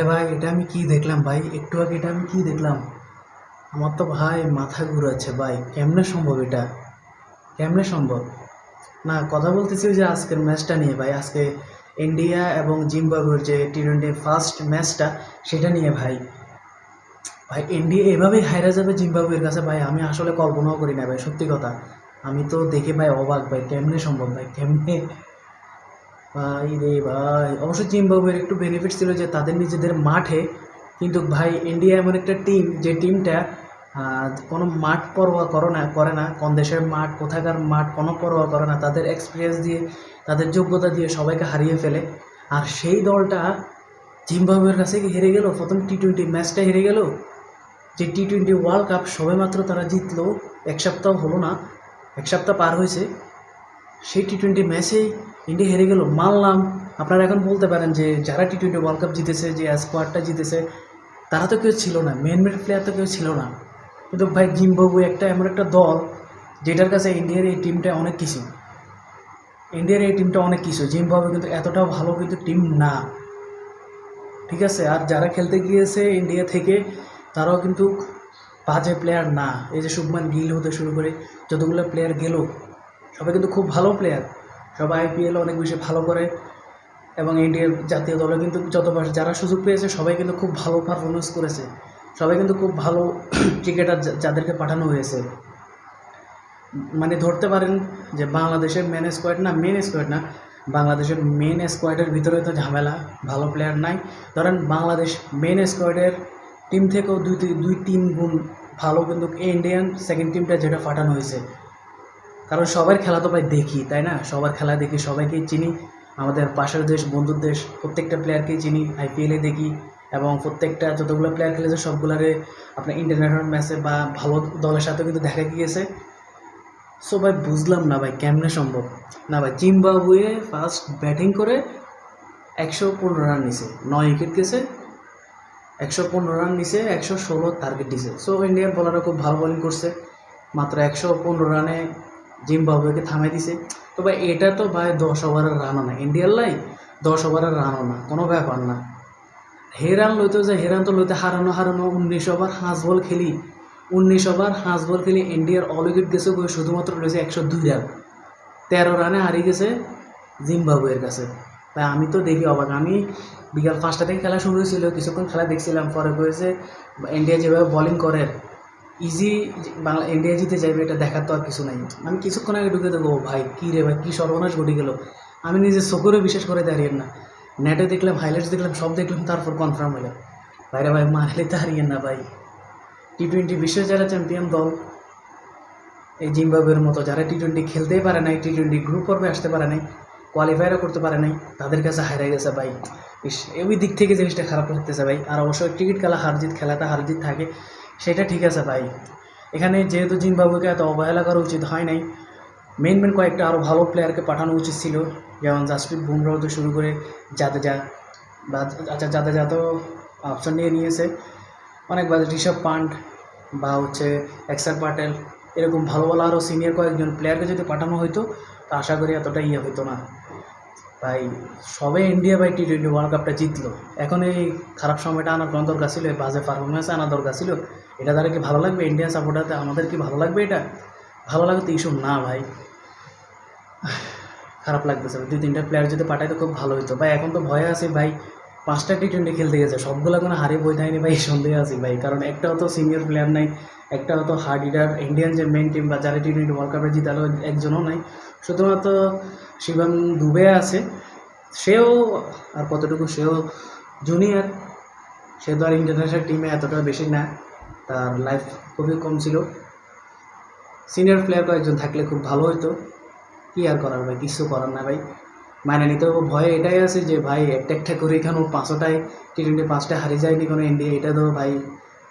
আরে ভাই, এটা আমি কি দেখলাম ভাই? একটু আগে এটা আমি কি দেখলাম? আমার তো ভাই মাথা ঘুরাচ্ছে ভাই। কেমনে সম্ভব এটা? কেমনে সম্ভব? না, কথা বলতেছি যে আজকের ম্যাচটা নিয়ে ভাই। আজকে ইন্ডিয়া এবং জিম্বাবুয়ের যে টি টোয়েন্টি ফার্স্ট ম্যাচটা, সেটা নিয়ে ভাই। ভাই, ইন্ডিয়া এভাবেই হাইরা যাবে জিম্বাবুয়ের কাছে ভাই? আমি আসলে কল্পনাও করি না ভাই, সত্যি কথা। আমি তো দেখে ভাই অবাক ভাই, কেমনে সম্ভব ভাই? কেমনে ভাই রে ভাই। অবশ্য জিম্বাবুয়ের একটু বেনিফিট ছিল যে তাদের নিজেদের মাঠে, কিন্তু ভাই ইন্ডিয়া এমন একটা টিম যে টিমটা কোনো মাঠ পরোয়া করে না করে না। কোন দেশের মাঠ, কোথাকার মাঠ, কোনো পরোয়া করে না। তাদের এক্সপিরিয়েন্স দিয়ে, তাদের যোগ্যতা দিয়ে সবাইকে হারিয়ে ফেলে। আর সেই দলটা জিম্বাবুয়ের কাছে হেরে গেল। প্রথম টি টোয়েন্টি ম্যাচটা হেরে গেল। যে টি টোয়েন্টি ওয়ার্ল্ড কাপ সবেমাত্র তারা জিতলো, এক সপ্তাহ হলো না, এক সপ্তাহ পার হয়েছে। সেই টি টোয়েন্টি ম্যাচেই ইন্ডিয়া হেরে গেল। মানলাম, আপনারা এখন বলতে পারেন যে যারা টি টোয়েন্টি ওয়ার্ল্ড কাপ জিতেছে, যে স্কোয়াডটা জিতেছে, তারা তো কেউ ছিল না। মেন মেন প্লেয়ার তো কেউ ছিল না। কিন্তু ভাই জিম্বাবু একটা এমন একটা দল, যেটার কাছে ইন্ডিয়ার এই টিমটা অনেক কিছু। ইন্ডিয়ার এই টিমটা অনেক কিছু। জিম্বাবু কিন্তু এতটাও ভালো কিন্তু টিম না। ঠিক আছে? আর যারা খেলতে গিয়েছে ইন্ডিয়া থেকে, তারাও কিন্তু বাজে প্লেয়ার না। এই যে শুভমান গিল হতে শুরু করে, যতগুলো প্লেয়ার গেল, সবাই কিন্তু খুব ভালো প্লেয়ার সবাই আইপিএল অনেক বেশি ভালো করে এবং ইন্ডিয়ার জাতীয় দলে কিন্তু যতবার যারা সুযোগ পেয়েছে, সবাই কিন্তু খুব ভালো পারফরমেন্স করেছে। সবাই কিন্তু খুব ভালো ক্রিকেটার যাদেরকে পাঠানো হয়েছে। মানে ধরতে পারেন যে বাংলাদেশের মেন স্কোয়াড না মেন স্কোয়াড না, বাংলাদেশের মেন স্কোয়াডের ভিতরে তো ঝামেলা, ভালো প্লেয়ার নাই। ধরেন বাংলাদেশ মেন স্কোয়াডের টিম থেকেও দুই দুই তিন গুণ ভালো কিন্তু ইন্ডিয়ান সেকেন্ড টিমটা যেটা পাঠানো হয়েছে। কারণ সবার খেলা তো ভাই দেখি, তাই না? সবার খেলা দেখি, সবাইকেই চিনি। আমাদের পাশের দেশ, বন্ধুর দেশ, প্রত্যেকটা প্লেয়ারকেই চিনি আইপিএলে দেখি এবং প্রত্যেকটা যতগুলো প্লেয়ার খেলেছে, সবগুলারে আপনার ইন্টারন্যাশনাল ম্যাচে বা ভালো দলের সাথে কিন্তু দেখা গিয়েছে। সো ভাই, বুঝলাম না ভাই, কেমনে সম্ভব? না ভাই, জিম্বাবুয়ে ফার্স্ট ব্যাটিং করে একশো পনেরো রান নিছে, নয় উইকেট গেছে, একশো পনেরো রান নিছে, একশো ষোলো টার্গেট দিছে। সো ইন্ডিয়ান বোলাররা খুব ভালো বোলিং করছে, মাত্র একশো পনেরো রানে জিম্বাবুয়েকে থামাই দিছে। তো ভাই এটা তো ভাই দশ ওভারের রানও না। ইন্ডিয়ার লাই দশ ওভারের রানও না। কোনো ব্যাপার না। হেরান লইতে যে, হেরান তো লইতে হারানো হারানো উনিশ ওভার হাঁস বল খেলি। উনিশ ওভার হাঁস বল খেলি ইন্ডিয়ার অল উইকেট গেছে গো, শুধুমাত্র রয়েছে একশো দুই রান তেরো রানে হারিয়ে গেছে জিম্বাবুয়ের কাছে। তাই আমি তো দেখি অবাক। আমি বিকাল পাঁচটা থেকে খেলা শুরু হয়েছিল। কিছুক্ষণ খেলা দেখছিলাম। পরে হয়েছে ইন্ডিয়া যেভাবে বলিং করে ইজি বাংলা ইন্ডিয়া জিতে যাবে এটা দেখার তো আর কিছু নাই। আমি কিছুক্ষণ আগে ঢুকে দেবো ভাই, কী রে ভাই, কী সর্বনাশ ঘটে গেল? আমি নিজে চোখেরও বিশ্বাস করে দাঁড়িয়ে না। নেটে দেখলাম হাইলাইটস দেখলাম, সব দেখলাম, তারপর কনফার্ম হলো ভাইরে ভাই, মারলে হারিয়ে না ভাই। টি টোয়েন্টি বিশ্বের যারা চ্যাম্পিয়ন দল, এই জিম্বাবুয়ের মতো, যারা টি টোয়েন্টি খেলতেই পারে নাই টি টোয়েন্টি গ্রুপ পর্বে আসতে পারে নাই কোয়ালিফায়ারও করতে পারে নাই, তাদের কাছে হারিয়ে গেছে ভাই। ওই দিক থেকে জিনিসটা খারাপ লাগতেছে ভাই। আর অবশ্যই ক্রিকেট খেলা হারজিত খেলাতে হারজিত থাকে। সেটা ঠিক আছে ভাই। এখানে যেহেতু জিম্বাবুকে এত অবহেলা করা উচিত হয় নাই মেন মেন কয়েকটা আরও ভালো প্লেয়ারকে পাঠানো উচিত ছিল, যেমন জাসপ্রীত বুমরাহ তো শুরু করে জাদেজা বা আচ্ছা জাদেজা তো অপশন নিয়ে নিয়েছে। অনেকবার ঋষভ পান্ট বা হচ্ছে এক্সার পাটেল এরকম ভালো ভালো আরও সিনিয়র কয়েকজন প্লেয়ারকে যদি পাঠানো হতো তা আশা করি এতটা ইয়ে হতো না। ভাই, সবে ইন্ডিয়া ভাই টি টোয়েন্টি ওয়ার্ল্ড কাপটা জিতলো। এখন এই খারাপ সময়টা আনার কোনো দরকার ছিল? বাজে পারফরমেন্স আনা দরকার ছিল? এটা তারা কি ভালো লাগবে? ইন্ডিয়া সাপোর্টারতে আমাদের কি ভালো লাগবে এটা? ভালো লাগে তো ইস্যু না ভাই। খারাপ লাগতেছে। দুই তিনটা প্লেয়ার যদি পাঠাইতো খুব ভালো হতো ভাই, এখন তো ভয় আছে ভাই। পাঁচটা টি টোয়েন্টি খেলতে গেছে, সবগুলো কোনো হারে বই থাকেনি ভাই, সন্দেহে আছি ভাই, কারণ একটা তো সিনিয়র প্লেয়ার নাই একটা তো হার্ড হিটার ইন্ডিয়ান যে মেন টিম বা যারা টি টোয়েন্টি ওয়ার্ল্ড কাপে জিতালো একজনও নাই। শুধুমাত্র শিবম দুবে আছে, সেও, আর কতটুকু, সেও জুনিয়র সে তো আর ইন্টারন্যাশনাল টিমে এতটা বেশি না, তার লাইফ খুবই কম ছিল। সিনিয়র প্লেয়ার কয়েকজন থাকলে খুব ভালো হতো কী আর করার ভাই, কিছু করার না ভাই। মানে নিতে হবে। ভয় এটাই আছে যে, ভাই, একটা একটা করে এখানে পাঁচটায় টি টোয়েন্টি পাঁচটা হারিয়ে যায়নি কোনো ইন্ডিয়া এটা তো ভাই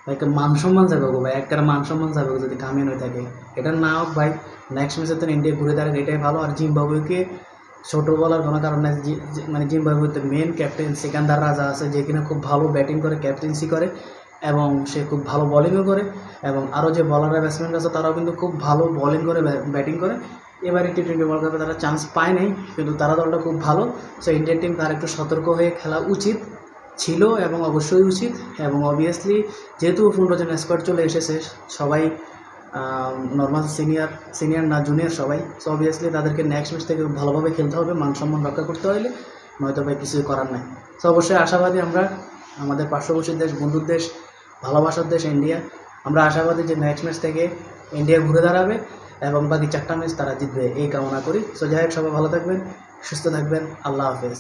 ভাইকে মান সম্মান যাবে গো ভাই একটা মান সম্মান যাবে যদি কামিয়ে হয়ে থাকে। এটা না হোক ভাই নেক্সট ম্যাচে তো ইন্ডিয়া ঘুরে দাঁড়াক এটাই ভালো। আর জিম্বাবুয়েকে ছোটো বলার কোনো কারণ নাই মানে জিম্বাবুয়েতে মেন ক্যাপ্টেন সিকান্দার রাজা আছে যে কিনা খুব ভালো ব্যাটিং করে ক্যাপ্টেন্সি করে, এবং সে খুব ভালো বলিংও করে, এবং আরও যে বলাররা ব্যাটসম্যান আছে তারাও কিন্তু খুব ভালো বলিং করে ব্যাটিং করে। এবারে টি টোয়েন্টি ওয়ার্ল্ড কাপে তারা চান্স পায় নাই, কিন্তু তারা দলটা খুব ভালো। সো ইন্ডিয়ান টিম তার একটু সতর্ক হয়ে খেলা উচিত, ছিল এবং অবশ্যই উচিত, এবং অবভিয়াসলি যেহেতু পনেরো জন স্কোয়াড চলে এসেছে, সবাই নর্মাল সিনিয়র সিনিয়র না জুনিয়র সবাই। সো অবভিয়াসলি তাদেরকে নেক্সট ম্যাচ থেকে ভালোভাবে খেলতে হবে মান সম্মান রক্ষা করতে হলে, নয়তো ভাই কিছুই করার নাই। তো অবশ্যই আশাবাদী আমরা, আমাদের পার্শ্ববর্তী দেশ, বন্ধুর দেশ, ভালোবাসার দেশ ইন্ডিয়া আমরা আশাবাদী যে নেক্সট ম্যাচ থেকে ইন্ডিয়া ঘুরে দাঁড়াবে। এবং বাকি চারটা ম্যাচ তারা জিতবে, এই কামনা করি। সো যাই হোক, সবাই ভালো থাকবেন, সুস্থ থাকবেন, আল্লাহ হাফেজ।